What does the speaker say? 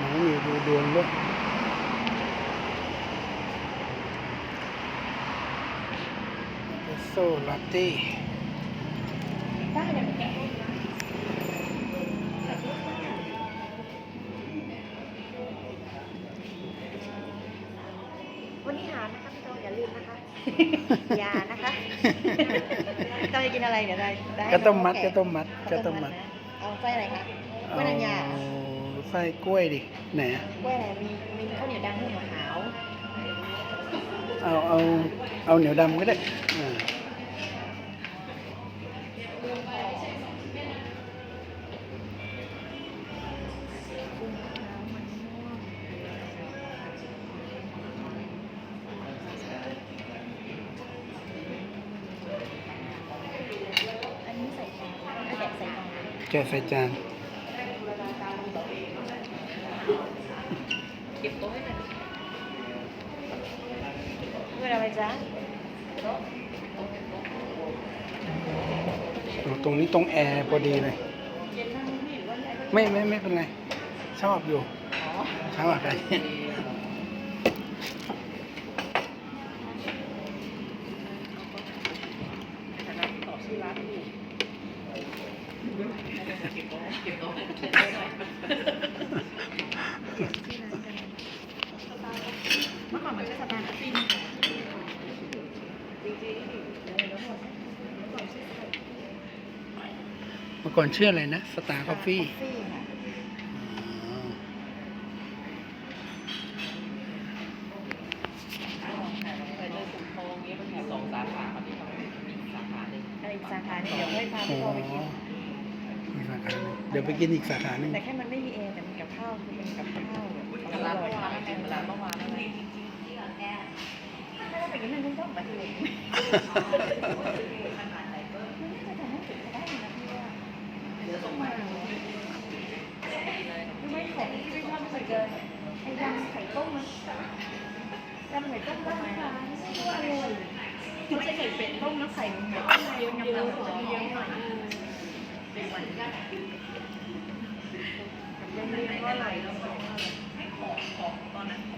ดูดวงด้วยโซลาเต้ได้เลยแกะวันนี้หานะคะพี่โตอย่าลืมนะคะ ยานะคะพี่โตจะกินอะไรเดี๋ยวได้ได้ก็ต้มมัดแก็ต้มมัดก็ต้มมัด เอาไส้อะไรคะกล้วยเอานางยา ไส้กล้วยดิไหนอะกล้วยอะไรมีมีข้าวเหนียวดำข้าวเหนียวขาวเอาเอาเอาเหนียวดำก็ได้อ่าอันนี้ใส่จานแกะใส่จานแกะใส่จาน เวลาไปจ้าเอาตรงนี้ตรงแอร์พอดีเลยเย็นนั่งนี่หรือว่าย้ายไปไม่ไม่ไม่เป็นไร ชอบอยู่อ๋อชอบอะไรแต่เราต่อชื่อร้านอยู่เก็บโต๊ะเก็บโต๊ะเก็บโต๊ะหน่อยเมื่อก่อนมันก็สตาร์ทฟินจริงๆเดี๋ยวเดี๋ยวหมดเมื่อก่อนชื่อสตาร์ท เมื่อก่อนชื่ออะไรนะสตาร์คอฟฟี่ค่ะไปเดินสุโขงนี้มันมีสองสาขาครับที่เขามีอีกสาขาหนึ่งอะไรอีกสาขาหนึงเดี๋ยวให้พาอ๋พี่อโตไปกินมีสาขาหนึ่งเดี๋ยวไปกินอีกสาขาหนึ่งแต่แค่มันไม่มีเอแต่มีกับข้าวคือเป็นกับข้าวแบบเวลาเมื่อวานไม่เป็นเวลาเมื่อวานนั่นแหละถ้าเราไปกินนั่นก็ต้องไปเลยมันน่าจะทำให้ถึงได้นะพี่ว่า เดี๋ยวส่งมา คือไม่ของที่ไม่ชอบไม่เคยเจอไอ้ยำไข่ต้มมันยำไข่ต้มบ้านค่ะไม่รู้อร่อยเขาจะใส่เป็ดต้มแล้วไข่มันแบบเยอะๆเยอะๆจะมีเยอะหน่อยเป็นวันที่กับเย็นๆก็อร่อยแล้วก็ให้ของของตอนนั้นจะมี